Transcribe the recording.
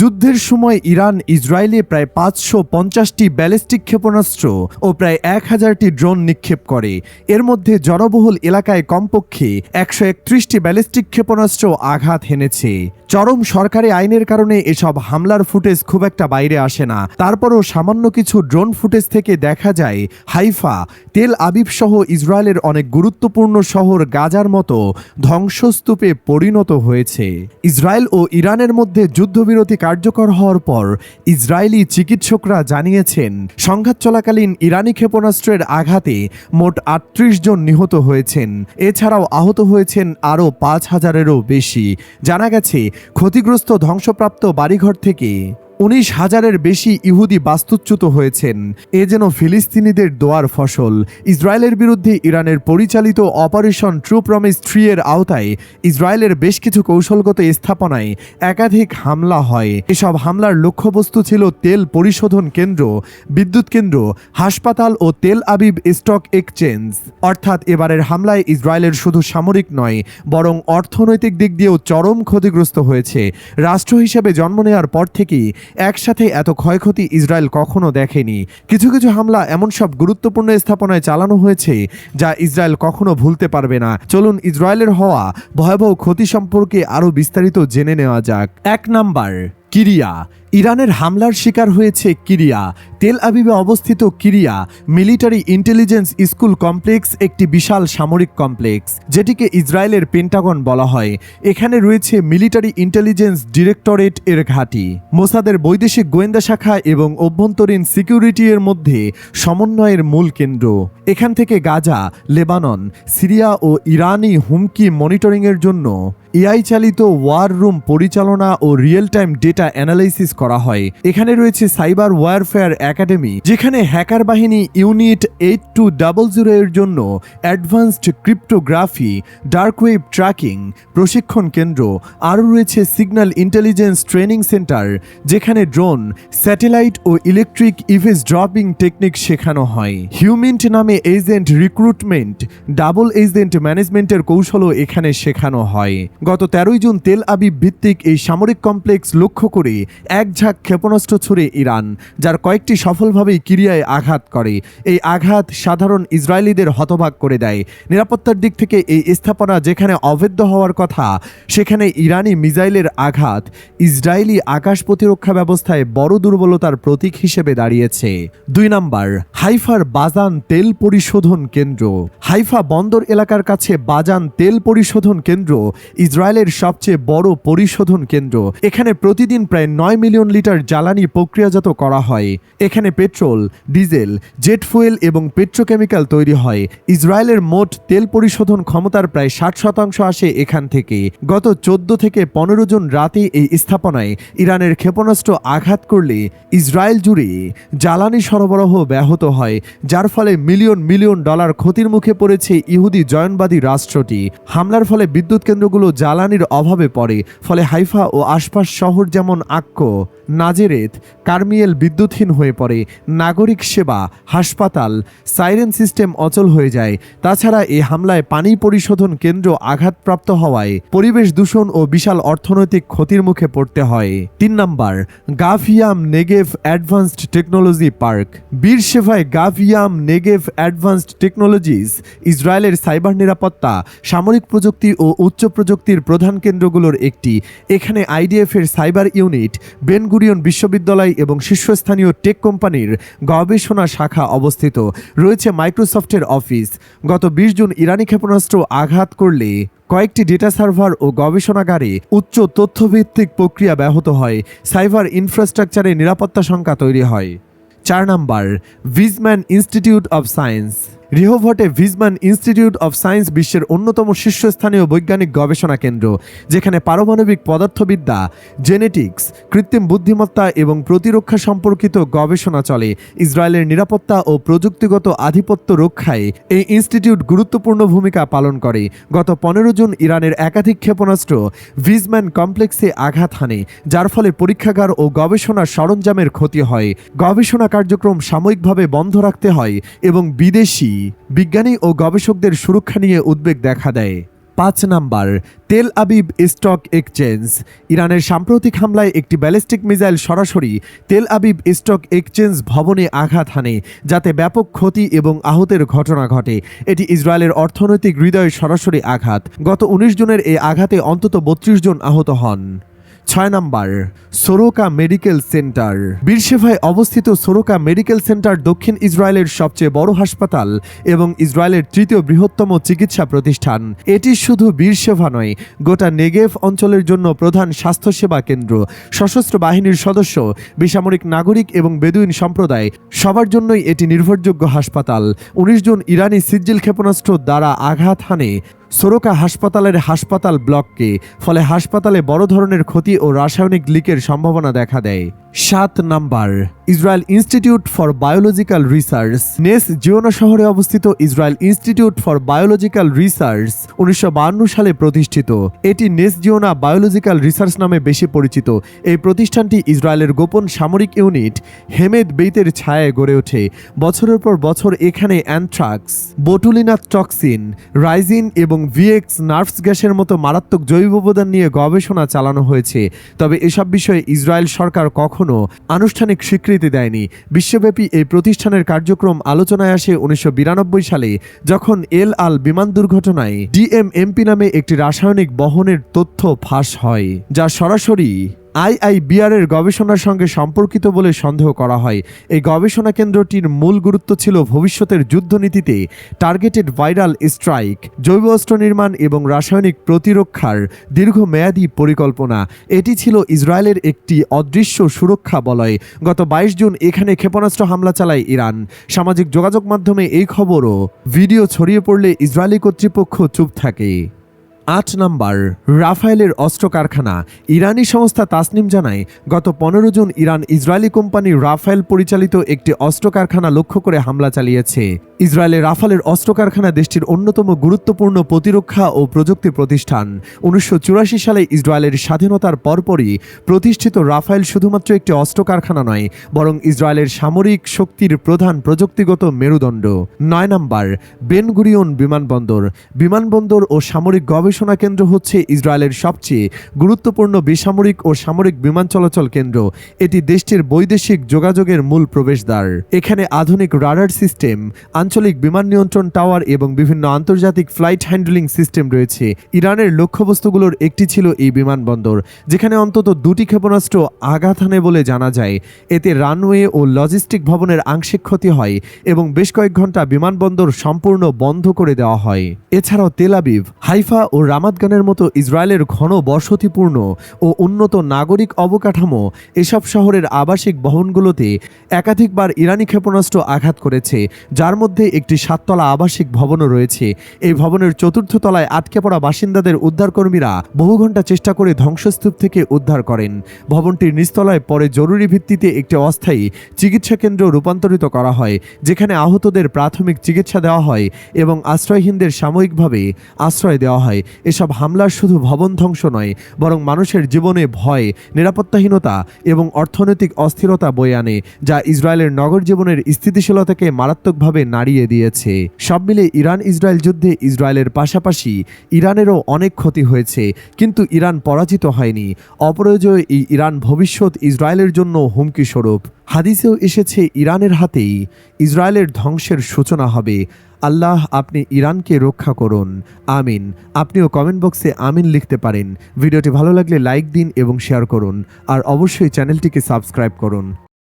যুদ্ধের সময় ইরান ইসরায়েলে প্রায় পাঁচশো পঞ্চাশটি ব্যালিস্টিক ক্ষেপণাস্ত্র ও প্রায় এক হাজারটি ড্রোন নিক্ষেপ করে। এর মধ্যে জনবহুল এলাকায় কমপক্ষে একশো একত্রিশটি ব্যালিস্টিক ক্ষেপণাস্ত্র আঘাত হেনেছে। চরম সরকারি আইনের কারণে এসব হামলার ফুটেজ খুব একটা বাইরে আসে না। তারপরও সামান্য কিছু ড্রোন ফুটেজ থেকে দেখা যায়, হাইফা, তেল আবিব সহ ইসরায়েলের অনেক গুরুত্বপূর্ণ শহর গাজার মতো ধ্বংসস্তূপে পরিণত হয়েছে। ইসরায়েল ও ইরানের মধ্যে যুদ্ধবিরতি কার্যকর হওয়ার পর ইসরায়েলি চিকিৎসকরা জানিয়েছেন, সংঘাত চলাকালীন ইরানি ক্ষেপণাস্ত্রের আঘাতে মোট আটত্রিশ জন নিহত হয়েছেন। এছাড়াও আহত হয়েছেন আরও পাঁচ হাজারেরও বেশি। জানা গেছে, ক্ষতিগ্রস্ত ধ্বংসপ্রাপ্ত বাড়িঘর থেকে উনিশ হাজারের বেশি ইহুদি বাস্তুচ্যুত হয়েছেন। এ যেন ফিলিস্তিনিদের দোয়ার ফসল। ইসরায়েলের বিরুদ্ধে ইরানের পরিচালিত অপারেশন ট্রু প্রমিস থ্রি এর আওতায় ইসরায়েলের বেশ কিছু কৌশলগত স্থাপনায় একাধিক হামলা হয়। এসব হামলার লক্ষ্যবস্তু ছিল তেল পরিশোধন কেন্দ্র, বিদ্যুৎ কেন্দ্র, হাসপাতাল ও তেল আবিব স্টক এক্সচেঞ্জ। অর্থাৎ এবারের হামলায় ইসরায়েলের শুধু সামরিক নয়, বরং অর্থনৈতিক দিক দিয়েও চরম ক্ষতিগ্রস্ত হয়েছে। রাষ্ট্র হিসেবে জন্ম নেওয়ার পর থেকেই একসাথে এত ক্ষয়ক্ষতি ইসরায়েল কখনো দেখেনি। কিছু কিছু হামলা এমন সব গুরুত্বপূর্ণ স্থাপনায় চালানো হয়েছে যা ইসরায়েল কখনো ভুলতে পারবে না। চলুন ইসরায়েলের হওয়া ভয়াবহ ক্ষতি সম্পর্কে আরও বিস্তারিত জেনে নেওয়া যাক। এক নাম্বার কিরিয়া। ইরানের হামলার শিকার হয়েছে কিরিয়া। তেল আবিবে অবস্থিত Kirya military intelligence school complex একটি বিশাল সামরিক কমপ্লেক্স, যেটিকে ইসরায়েলের পেন্টাগন বলা হয়। এখানে রয়েছে মিলিটারি ইন্টেলিজেন্স ডিরেক্টরেট এর ঘাঁটি। মোসাদের বৈদেশিক গোয়েন্দা শাখা এবং অভ্যন্তরীণ সিকিউরিটি এর মধ্যে সমন্বয়ের মূল কেন্দ্র। এখান থেকে গাজা, লেবানন, সিরিয়া ও ইরানি হুমকি মনিটরিংয়ের জন্য এআই চালিত ওয়ার রুম পরিচালনা ও রিয়েল টাইম ডেটা অ্যানালাইসিস করা হয়। এখানে রয়েছে সাইবার ওয়ারফেয়ার একাডেমি, যেখানে হ্যাকার বাহিনী unit eight two double zero এর জন্য advanced cryptography, dark web tracking, প্রশিক্ষণ কেন্দ্র, আরও রয়েছে সিগন্যাল ইন্টেলিজেন্স ট্রেনিং সেন্টার, যেখানে ড্রোন, স্যাটেলাইট ও ইলেকট্রিক ইভেস ড্রপিং টেকনিক শেখানো হয়। হিউমিন্ট নামে এজেন্ট রিক্রুটমেন্ট, ডাবল এজেন্ট ম্যানেজমেন্টের কৌশলও এখানে শেখানো হয়। গত তেরোই জুন তেল আবিব ভিত্তিক এই সামরিক কমপ্লেক্স লক্ষ্য করে এক ঝাঁক ক্ষেপণাস্ত্র ছুড়ে ইরান, যার কয়েকটি সফলভাবেই কিরিয়ায় আঘাত করে। এই আঘাত সাধারণ ইসরায়েলিদের হতবাক করে দেয়। নিরাপত্তার দিক থেকে এই স্থাপনা যেখানে অবৈধ হওয়ার কথা, সেখানে ইরানি মিসাইলের আঘাত ইসরায়েলি আকাশ প্রতিরক্ষা ব্যবস্থায় বড় দুর্বলতার প্রতীক হিসেবে দাঁড়িয়েছে। দুই নাম্বার, হাইফার বাজান তেল পরিশোধন কেন্দ্র। হাইফা বন্দর এলাকার কাছে বাজান তেল পরিশোধন কেন্দ্র ইসরায়েলের সবচেয়ে বড় পরিশোধন কেন্দ্র। এখানে প্রতিদিন প্রায় নয় মিলিয়ন লিটার জ্বালানি প্রক্রিয়াজাত করা হয়। এখানে পেট্রোল, ডিজেল, জেট ফুয়েল এবং পেট্রোকেমিক্যাল তৈরি হয়। ইসরায়েলের মোট তেল পরিশোধন ক্ষমতার প্রায় ষাট শতাংশ আসে এখান থেকে। গত চোদ্দ থেকে পনেরো জন রাতে এই স্থাপনায় ইরানের ক্ষেপণাস্ত্র আঘাত করলে ইসরায়েল জুড়ে জ্বালানি সরবরাহ ব্যাহত হয়, যার ফলে মিলিয়ন মিলিয়ন ডলার ক্ষতির মুখে পড়েছে ইহুদি জয়নবাদী রাষ্ট্রটি। হামলার ফলে বিদ্যুৎ কেন্দ্রগুলো জ্বালানির অভাবে পড়ে, ফলে হাইফা ও আশপাশ শহর যেমন আক্কো, নাজেরেত, কার্মিয়েল বিদ্যুৎহীন হয়ে পড়ে, নাগরিক সেবা, হাসপাতাল, সাইরেন সিস্টেম অচল হয়ে যায়। তাছাড়া এই হামলায় পানি পরিশোধন কেন্দ্র আঘাতপ্রাপ্ত হওয়ায় পরিবেশ দূষণ ও বিশাল অর্থনৈতিক ক্ষতির মুখে পড়তে হয়। তিন number, Gav-Yam Negev advanced technology park. বীর সেভায় গাভিয়াম নেগেভ অ্যাডভান্সড টেকনোলজিস, ইসরায়েলের সাইবার নিরাপত্তা, সামরিক প্রযুক্তি ও উচ্চ প্রযুক্তির প্রধান কেন্দ্রগুলোর একটি। এখানে আইডিএফের সাইবার ইউনিট, বেনগুরিয়ন বিশ্ববিদ্যালয় এবং শীর্ষস্থানীয় টেক কোম্পানির গবেষণা শাখা অবস্থিত। রয়েছে মাইক্রোসফটের অফিস। গত বিশ জুন ইরানি ক্ষেপণাস্ত্র আঘাত করলে কয়েকটি ডেটা সার্ভার ও গবেষণাগারে উচ্চ তথ্যভিত্তিক প্রক্রিয়া ব্যাহত হয়। সাইবার ইনফ্রাস্ট্রাকচারে নিরাপত্তা সংখ্যা তৈরি হয়। চার number, Weizmann institute of science. রিহোভটে Weizmann institute of science বিশ্বের অন্যতম শীর্ষস্থানীয় বৈজ্ঞানিক গবেষণা কেন্দ্র, যেখানে পারমাণবিক পদার্থবিদ্যা, জেনেটিক্স, কৃত্রিম বুদ্ধিমত্তা এবং প্রতিরক্ষা সম্পর্কিত গবেষণা চলে। ইসরায়েলের নিরাপত্তা ও প্রযুক্তিগত আধিপত্য রক্ষায় এই ইনস্টিটিউট গুরুত্বপূর্ণ ভূমিকা পালন করে। গত পনেরো জুন ইরানের একাধিক ক্ষেপণাস্ত্র ভিজম্যান কমপ্লেক্সে আঘাত হানে, যার ফলে পরীক্ষাগার ও গবেষণা সরঞ্জামের ক্ষতি হয়। গবেষণা কার্যক্রম সাময়িকভাবে বন্ধ রাখতে হয় এবং বিদেশি বিজ্ঞানী ও গবেষকদের সুরক্ষা নিয়ে উদ্বেগ দেখা দেয়। পাঁচ number, Tel Aviv stock exchange. ইরানের সাম্প্রতিক হামলায় একটি ব্যালিস্টিক মিসাইল সরাসরি তেল আবিব স্টক এক্সচেঞ্জ ভবনে আঘাত হানে, যাতে ব্যাপক ক্ষতি এবং আহতের ঘটনা ঘটে। এটি ইসরায়েলের অর্থনৈতিক হৃদয়ে সরাসরি আঘাত। গত উনিশ জনের এই আঘাতে অন্তত বত্রিশ জন আহত হন। ছয় নম্বর, সোরোকা মেডিকেল সেন্টার। বীরশেভায় অবস্থিত সোরোকা মেডিকেল সেন্টার দক্ষিণ ইসরায়েলের সবচেয়ে বড় হাসপাতাল এবং ইসরায়েলের তৃতীয় বৃহত্তম চিকিৎসা প্রতিষ্ঠান। এটি শুধু বীরশেভা নয়, গোটা নেগেভ অঞ্চলের জন্য প্রধান স্বাস্থ্যসেবা কেন্দ্র। সশস্ত্র বাহিনীর সদস্য, বেসামরিক নাগরিক এবং বেদুইন সম্প্রদায়, সবার জন্যই এটি নির্ভরযোগ্য হাসপাতাল। উনিশ জন ইরানি সিজ্জিল ক্ষেপণাস্ত্র দ্বারা আঘাত হানে। সোরোকা হাসপাতালের হাসপাতাল ব্লককে, ফলে হাসপাতালে বড় ধরনের ক্ষতি ও রাসায়নিক লিকের সম্ভাবনা দেখা দেয়। সাত number, Israel institute for biological research Ness Ziona শহরে অবস্থিত Israel institute for biological research উনিশশো সালে প্রতিষ্ঠিত। এটি নেস জিওনা বায়োলজিক্যাল রিসার্চ নামে বেশি পরিচিত। এই প্রতিষ্ঠানটি ইসরায়েলের গোপন সামরিক ইউনিট হেমেদ বেইতের ছায়ায় গড়ে ওঠে। বছরের পর বছর এখানে অ্যানথ্রাক্স বোটুলিনাথ টক্সিন, রাইজিন এবং ভিএক্স নার্ভস গ্যাসের মতো মারাত্মক জৈব উপাদান নিয়ে গবেষণা চালানো হয়েছে। তবে এসব বিষয়ে ইসরায়েল সরকার কখনো আনুষ্ঠানিক স্বীকৃতি দেয়নি। বিশ্বব্যাপী এই প্রতিষ্ঠানের কার্যক্রম আলোচনায় আসে উনিশশো বিরানব্বই সালে, যখন এল আল বিমান দুর্ঘটনায় ডিএমএমপি নামে একটি রাসায়নিক বহনের তথ্য ফাঁস হয়, যা সরাসরি আইআইবিআর এর গবেষণার সঙ্গে সম্পর্কিত বলে সন্দেহ করা হয়। এই গবেষণা কেন্দ্রটির মূল গুরুত্ব ছিল ভবিষ্যতের যুদ্ধনীতিতে টার্গেটেড ভাইরাল স্ট্রাইক জৈব অস্ত্র নির্মাণ এবং রাসায়নিক প্রতিরক্ষার দীর্ঘমেয়াদী পরিকল্পনা। এটি ছিল ইসরায়েলের একটি অদৃশ্য সুরক্ষা বলয় গত বাইশ জুন এখানে ক্ষেপণাস্ত্র হামলা চালায় ইরান। সামাজিক যোগাযোগ মাধ্যমে এই খবরও ভিডিও ছড়িয়ে পড়লে ইসরায়েলি কর্তৃপক্ষ চুপ থাকে। আট নাম্বার, রাফায়েলের অস্ত্র কারখানা ইরানি সংস্থা তাসনিম জানায়, গত পনেরো June Iran Israeli company Rafael পরিচালিত একটি অস্ত্র কারখানা লক্ষ্য করে হামলা চালিয়েছে। ইসরায়েলের রাফালের অস্ত্র কারখানা দেশটির অন্যতম গুরুত্বপূর্ণ প্রতিরক্ষা ও প্রযুক্তি প্রতিষ্ঠান। উনিশশো চুরাশি সালে ইসরায়েলের স্বাধীনতার পরপরই প্রতিষ্ঠিত রাফায়েল শুধুমাত্র একটি অস্ত্র কারখানা নয়, বরং ইসরায়েলের সামরিক শক্তির প্রধান প্রযুক্তিগত মেরুদণ্ড। নয় নাম্বার, বেনগুরিয়ন বিমানবন্দর। বিমানবন্দর ও সামরিক গবেষণা কেন্দ্র হচ্ছে ইসরায়েলের সবচেয়ে গুরুত্বপূর্ণ বেসামরিক ও সামরিক বিমান চলাচল কেন্দ্র। এটি দেশটির বৈদেশিক যোগাযোগের মূল প্রবেশদ্বার। এখানে আধুনিক রাডার সিস্টেম, আঞ্চলিক বিমান নিয়ন্ত্রণ টাওয়ার এবং বিভিন্ন আন্তর্জাতিক ফ্লাইট হ্যান্ডলিং সিস্টেম রয়েছে। ইরানের লক্ষ্যবস্তুগুলোর একটি ছিল এই বিমানবন্দর, যেখানে অন্তত দুটি ক্ষেপণাস্ত্র আঘাত হানে বলে জানা যায়। এতে রানওয়ে ও লজিস্টিক ভবনের আংশিক ক্ষতি হয় এবং বেশ কয়েক ঘণ্টা বিমানবন্দর সম্পূর্ণ বন্ধ করে দেওয়া হয়। এছাড়াও তেলাবিব হাইফা ও রামাতগানের মতো ইসরায়েলের ঘন বসতিপূর্ণ ও উন্নত নাগরিক অবকাঠামো এসব শহরের আবাসিক ভবনগুলোতে একাধিকবার ইরানি ক্ষেপণাস্ত্র আঘাত করেছে, যার মধ্যে একটি সাততলা আবাসিক ভবনও রয়েছে। এই ভবনের চতুর্থ তলায় আটকে পড়া বাসিন্দাদের উদ্ধারকর্মীরা বহু ঘণ্টা চেষ্টা করে ধ্বংসস্তূপ থেকে উদ্ধার করেন। ভবনটির নিচতলায় পরে জরুরি ভিত্তিতে একটি অস্থায়ী চিকিৎসা কেন্দ্র রূপান্তরিত করা হয়, যেখানে আহতদের প্রাথমিক চিকিৎসা দেওয়া হয় এবং আশ্রয়হীনদের সাময়িকভাবে আশ্রয় দেওয়া হয়। এসব হামলার শুধু ভবন ধ্বংস নয়, বরং মানুষের জীবনে ভয়, নিরাপত্তাহীনতা এবং অর্থনৈতিক অস্থিরতা বয়ে আনে, যা ইসরায়েলের নগর জীবনের স্থিতিশীলতাকে মারাত্মকভাবে নাড়িয়ে দিয়েছে। সব মিলে ইরান ইসরায়েল যুদ্ধে ইসরায়েলের পাশাপাশি ইরানেরও অনেক ক্ষতি হয়েছে, কিন্তু ইরান পরাজিত হয়নি। অপরাজয় এই ইরান ভবিষ্যৎ ইসরায়েলের জন্য হুমকি স্বরূপ হাদিসেও এসেছে, ইরানের হাতেই ইসরায়েলের ধ্বংসের সূচনা হবে। আল্লাহ আপনি ইরানকে রক্ষা করুন। আমিন। আপনিও কমেন্ট বক্সে আমিন লিখতে পারেন। ভিডিওটি ভালো লাগলে লাইক দিন এবং শেয়ার করুন। আর অবশ্যই চ্যানেলটিকে সাবস্ক্রাইব করুন।